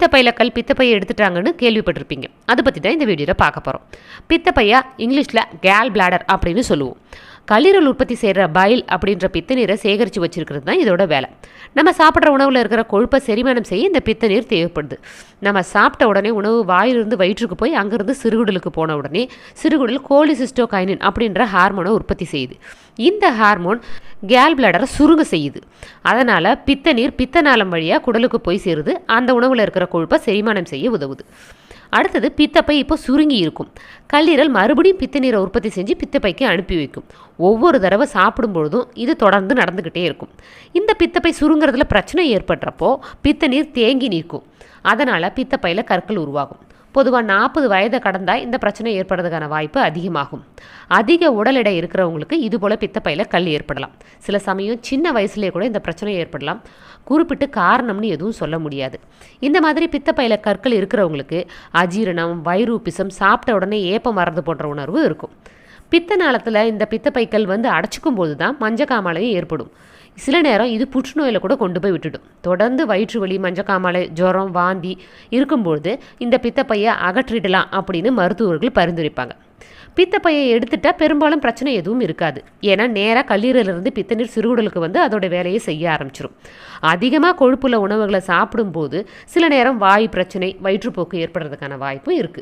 பித்தப்பையில் கல் பித்தப்பையை எடுத்துட்டாங்கன்னு கேள்விப்பட்டிருப்பீங்க. அதை பற்றி தான் இந்த வீடியோவில் பார்க்க போகிறோம் பித்தப்பையா இங்கிலீஷில் கேல் பிளாடர் அப்படின்னு சொல்லுவோம். கல்லீரல் உற்பத்தி செய்கிற பைல் அப்படின்ற பித்த நீரை சேகரித்து வச்சுருக்கிறது தான் இதோட வேலை. நம்ம சாப்பிட்ற உணவில் இருக்கிற கொழுப்பை செரிமானம் செய்ய இந்த பித்த நீர் தேவைப்படுது. நம்ம சாப்பிட்ட உடனே உணவு வாயிலிருந்து வயிற்றுக்கு போய் அங்கேருந்து சிறுகுடலுக்கு போன உடனே சிறுகுடல் கோலிசிஸ்டோகைனின் அப்படின்ற ஹார்மோனை உற்பத்தி செய்யுது. இந்த ஹார்மோன் கேல் பிளடரை சுருங்க செய்யுது. அதனால் பித்த நீர் பித்த நாளம் வழியாக குடலுக்கு போய் சேருது. அந்த உணவில் இருக்கிற கொழுப்பை செரிமானம் செய்ய உதவுது. அடுத்தது பித்தப்பை இப்போ சுருங்கி இருக்கும். கல்லீரல் மறுபடியும் பித்த நீரை உற்பத்தி செஞ்சு பித்தப்பைக்கு அனுப்பி வைக்கும். ஒவ்வொரு தடவை சாப்பிடும் பொழுதும் இது தொடர்ந்து நடந்துக்கிட்டே இருக்கும். இந்த பித்தப்பை சுருங்கிறதுல பிரச்சனை ஏற்படுறப்போ பித்த நீர் தேங்கி நிற்கும் அதனால் பித்தப்பையில் கற்கள் உருவாகும். பொதுவாக நாற்பது வயதை கடந்தால் இந்த பிரச்சனை ஏற்படுறதுக்கான வாய்ப்பு அதிகமாகும். அதிக உடல் எடை இருக்கிறவங்களுக்கு இதுபோல் பித்தப்பையில் கல் ஏற்படலாம். சில சமயம் சின்ன வயசுலேயே கூட இந்த பிரச்சனை ஏற்படலாம். குறிப்பிட்டு காரணம்னு எதுவும் சொல்ல முடியாது. இந்த மாதிரி பித்தப்பையில் கற்கள் இருக்கிறவங்களுக்கு அஜீரணம் வயிறு சாப்பிட்ட உடனே ஏப்பம் வர்றது போன்ற உணர்வு இருக்கும். பித்த நாளத்தில் இந்த பித்தப்பைக்கல் வந்து அடைச்சிக்கும் போது தான் மஞ்சக்காமலையும் ஏற்படும். சில நேரம் இது புற்றுநோயில் கூட கொண்டு போய் விட்டுடும். தொடர்ந்து வயிற்று வலி மஞ்சக்காமலை ஜுரம் வாந்தி இருக்கும்பொழுது இந்த பித்தப்பையை அகற்றிடலாம் அப்படின்னு மருத்துவர்கள் பரிந்துரைப்பாங்க. பித்தப்பையை எடுத்துட்டா பெரும்பாலும் பிரச்சனை எதுவும் இருக்காது. ஏன்னா நேராக கல்லீரலிருந்து பித்தநீர் சிறுகுடலுக்கு வந்து அதோட வேலையை செய்ய ஆரம்பிச்சிடும் அதிகமாக கொழுப்புள்ள உணவுகளை சாப்பிடும்போது சில நேரம் வாய் பிரச்சனை வயிற்றுப்போக்கு ஏற்படுறதுக்கான வாய்ப்பும் இருக்குது